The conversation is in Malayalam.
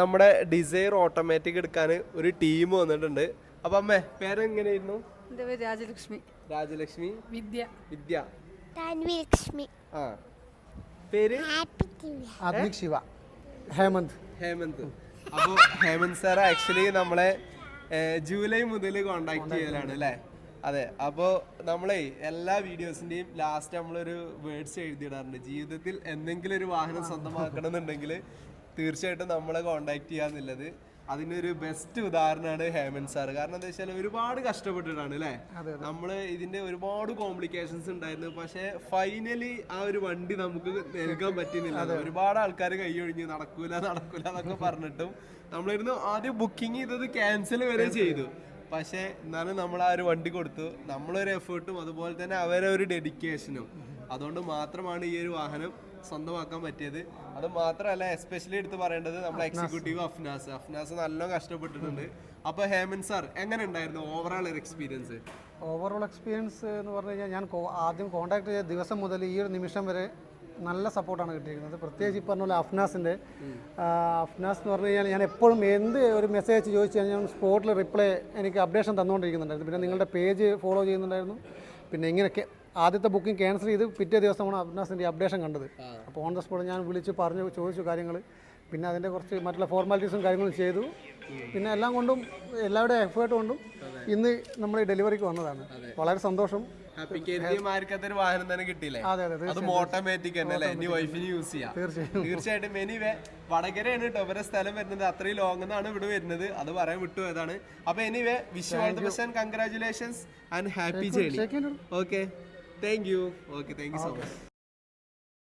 നമ്മുടെ ഡിസൈർ ഓട്ടോമാറ്റിക് എടുക്കാൻ ഒരു ടീം വന്നിട്ടുണ്ട്. അപ്പൊ അമ്മേ പേരെങ്ങനെയായിരുന്നു? എന്റെ പേര് രാജലക്ഷ്മി. രാജലക്ഷ്മി? വിദ്യ. വിദ്യ. താൻവി ലക്ഷ്മി ആ. പേര്? ആത്മിക് ശിവ. ഹേമന്ത്. ഹേമന്ത്. അപ്പോൾ ഹേമന്ത് സാർ ആക്ച്വലി നമ്മളെ ജൂലൈ മുതൽ കോണ്ടാക്ട് ചെയ്യലാണ് അല്ലേ? അതെ. അപ്പോൾ നമ്മളെ എല്ലാ വീഡിയോസിന്റെയും ലാസ്റ്റ് നമ്മളൊരു വേർഡ്സ് എഴുതിയിടാറുണ്ട്. ജീവിതത്തിൽ എന്തെങ്കിലും ഒരു വാഹനം സ്വന്തമാക്കണം എന്നുണ്ടെങ്കിൽ തീർച്ചയായിട്ടും നമ്മളെ കോണ്ടാക്ട് ചെയ്യാന്നുള്ളത് അതിനൊരു ബെസ്റ്റ് ഉദാഹരണമാണ് ഹേമന്ത് സാർ കാരണം എന്താ വെച്ചാൽ ഒരുപാട് കഷ്ടപ്പെട്ടിട്ടാണ് അല്ലേ നമ്മൾ ഇതിന്റെ ഒരുപാട് കോംപ്ലിക്കേഷൻസ് ഉണ്ടായിരുന്നു. പക്ഷെ ഫൈനലി ആ ഒരു വണ്ടി നമുക്ക് നൽകാൻ പറ്റുന്നില്ല. ഒരുപാട് ആൾക്കാർ കൈയൊഴിഞ്ഞ് നടക്കൂല നടക്കൂല എന്നൊക്കെ പറഞ്ഞിട്ടും നമ്മളിരുന്ന് ആദ്യം ബുക്കിംഗ് ചെയ്തത് ക്യാൻസൽ വരെ ചെയ്തു. പക്ഷെ എന്നാലും നമ്മൾ ആ ഒരു വണ്ടി കൊടുത്തു. നമ്മളൊരു എഫേർട്ടും അതുപോലെ തന്നെ അവരെ ഒരു ഡെഡിക്കേഷനും അതുകൊണ്ട് മാത്രമാണ് ഈ ഒരു വാഹനം സ്വന്തമാക്കാൻ പറ്റിയത്. അത് മാത്രമല്ല എസ്പെഷ്യലി എടുത്ത് പറയേണ്ടത് നമ്മുടെ എക്സിക്യൂട്ടീവ് അഫ്നാസ്. അഫ്നാസ് നല്ല കഷ്ടപ്പെട്ടിട്ടുണ്ട്. അപ്പൊ ഹേമന്ത് സാർ എങ്ങനെ ഉണ്ടായിരുന്നു ഓവറോൾ ഒരു എക്സ്പീരിയൻസ് ഓവറോൾ എക്സ്പീരിയൻസ് എന്ന് പറഞ്ഞു കഴിഞ്ഞാൽ ഞാൻ ആദ്യം കോൺടാക്ട് ചെയ്ത ദിവസം മുതൽ ഈ ഒരു നിമിഷം വരെ നല്ല സപ്പോർട്ടാണ് കിട്ടിയിരിക്കുന്നത്. പ്രത്യേകിച്ച് ഈ പറഞ്ഞ പോലെ അഫ്നാസിന്റെ അഫ്നാസ് എന്ന് പറഞ്ഞു കഴിഞ്ഞാൽ ഞാൻ എപ്പോഴും എന്ത് ഒരു മെസ്സേജ് ചോദിച്ചു കഴിഞ്ഞാൽ ഞാൻ സ്പോട്ടിൽ റിപ്ലൈ എനിക്ക് അപ്ഡേഷൻ തന്നുകൊണ്ടിരിക്കുന്നുണ്ടായിരുന്നു. പിന്നെ നിങ്ങളുടെ പേജ് ഫോളോ ചെയ്യുന്നുണ്ടായിരുന്നു. പിന്നെ ഇങ്ങനെയൊക്കെ ആദ്യത്തെ ബുക്കിംഗ് ക്യാൻസൽ ചെയ്ത് പിറ്റേ ദിവസമാണ് അഭിനാസിന്റെ അപ്ഡേഷൻ കണ്ടത്. അപ്പോൾ ഓൺ ദ സ്പോട്ട് ഞാൻ വിളിച്ച് പറഞ്ഞു ചോദിച്ചു കാര്യങ്ങൾ പിന്നെ അതിന്റെ കുറച്ച് മറ്റുള്ള ഫോർമാലിറ്റീസും കാര്യങ്ങളും ചെയ്തു. പിന്നെ എല്ലാം കൊണ്ടും എല്ലാവരുടെ എഫേർട്ട് കൊണ്ടും ഇന്ന് നമ്മൾ ഡെലിവറിക്ക് വന്നതാണ്. വളരെ സന്തോഷം. അതൊരു വാഹനം തന്നെ കിട്ടിയില്ലേ? അതെ ഓട്ടോമാറ്റിക് തന്നെ അല്ലേ? എന്റെ വൈഫിന് യൂസ് ചെയ്യാം. തീർച്ചയായും. തീർച്ചയായിട്ടും എനിവേ വടകരയാണ് കേട്ടോ ഇവരെ സ്ഥലം വരുന്നത്. അത്രയും ലോങ് എന്നാണ് ഇവിടെ വരുന്നത്. അത് പറയാൻ വിട്ടുപോയതാണ് അപ്പൊ anyway wish all the best and congratulations and happy journey. Okay thank you okay thank you so much